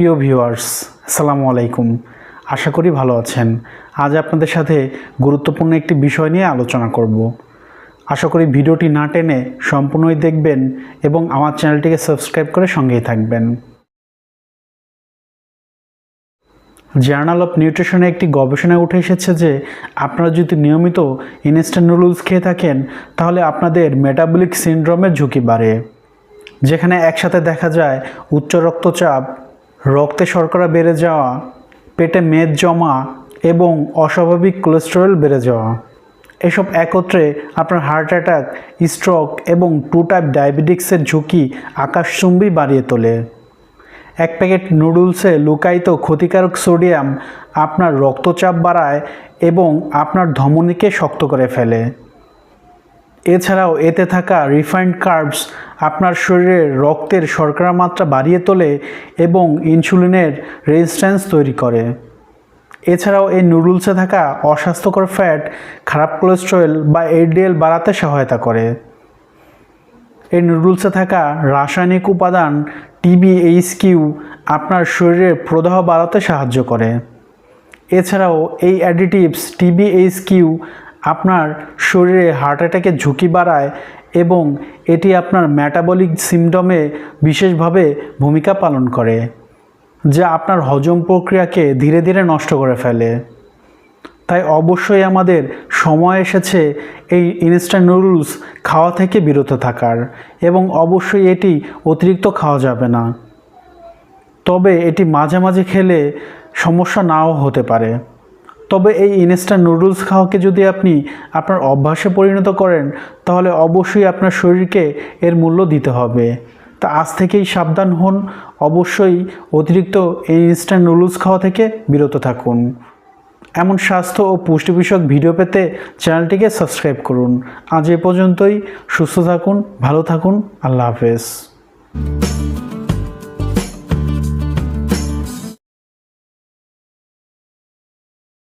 প্রিয় ভিউয়ার্স, আসসালামু আলাইকুম। আশা করি ভালো আছেন। আজ আপনাদের সাথে গুরুত্বপূর্ণ একটি বিষয় নিয়ে আলোচনা করব। আশা করি ভিডিওটি না টেনে সম্পূর্ণই দেখবেন এবং আমার চ্যানেলটিকে সাবস্ক্রাইব করে সঙ্গেই থাকবেন। জার্নাল অফ নিউট্রিশনে একটি গবেষণায় উঠে এসেছে যে, আপনারা যদি নিয়মিত ইনস্ট্যান্ট নুডলস খেয়ে থাকেন, তাহলে আপনাদের মেটাবলিক সিনড্রোমের ঝুঁকি বাড়ে। যেখানে একসাথে দেখা যায় উচ্চ রক্তচাপ রক্তে শর্করা বেড়ে যাওয়া, পেটে মেদ জমা এবং অস্বাভাবিক কোলেস্টেরল বেড়ে যাওয়া। এসব একত্রে আপনার হার্ট অ্যাটাক স্ট্রোক এবং টু টাইপ ডায়াবেটিক্সের ঝুঁকি আকাশচুম্বী বাড়িয়ে তোলে। এক প্যাকেট নুডলসে লুকায়িত ক্ষতিকারক সোডিয়াম আপনার রক্তচাপ বাড়ায় এবং আপনার ধমনীকে শক্ত করে ফেলে। এছাড়াও এতে থাকা রিফাইন্ড কার্বস আপনার শরীরে রক্তের শর্করা মাত্রা বাড়িয়ে তোলে এবং ইনসুলিনের রেজিস্ট্যান্স তৈরি করে। এছাড়াও এই নুডলসে থাকা অস্বাস্থ্যকর ফ্যাট খারাপ কোলেস্ট্রল বা এডিএল বাড়াতে সহায়তা করে। এই নুডলসে থাকা রাসায়নিক উপাদান টিবিএইচ কিউ আপনার শরীরের প্রদাহ বাড়াতে সাহায্য করে। এছাড়াও এই অ্যাডিটিভস টিবিএইচ কিউ আপনার শরীরে হার্ট অ্যাটাকের ঝুঁকি বাড়ায় এবং এটি আপনার ম্যাটাবলিক সিমডমে বিশেষভাবে ভূমিকা পালন করে, যা আপনার হজম প্রক্রিয়াকে ধীরে ধীরে নষ্ট করে ফেলে। তাই অবশ্যই আমাদের সময় এসেছে এই ইনস্ট্যান্ট নুডলস খাওয়া থেকে বিরত থাকার, এবং অবশ্যই এটি অতিরিক্ত খাওয়া যাবে না। তবে এটি মাঝে মাঝে খেলে সমস্যা নাও হতে পারে। তবে এই ইনস্ট্যান্ট নুডলস খাওয়াকে যদি আপনি আপনার অভ্যাসে পরিণত করেন, তাহলে অবশ্যই আপনার শরীরকে এর মূল্য দিতে হবে। তা আজ থেকেই সাবধান হন। অবশ্যই অতিরিক্ত এই ইনস্ট্যান্ট নুডলস খাওয়া থেকে বিরত থাকুন। এমন স্বাস্থ্য ও পুষ্টি বিষয়ক ভিডিও পেতে চ্যানেলটিকে সাবস্ক্রাইব করুন। আজ এ পর্যন্তই। সুস্থ থাকুন, ভালো থাকুন। আল্লাহ হাফেজ।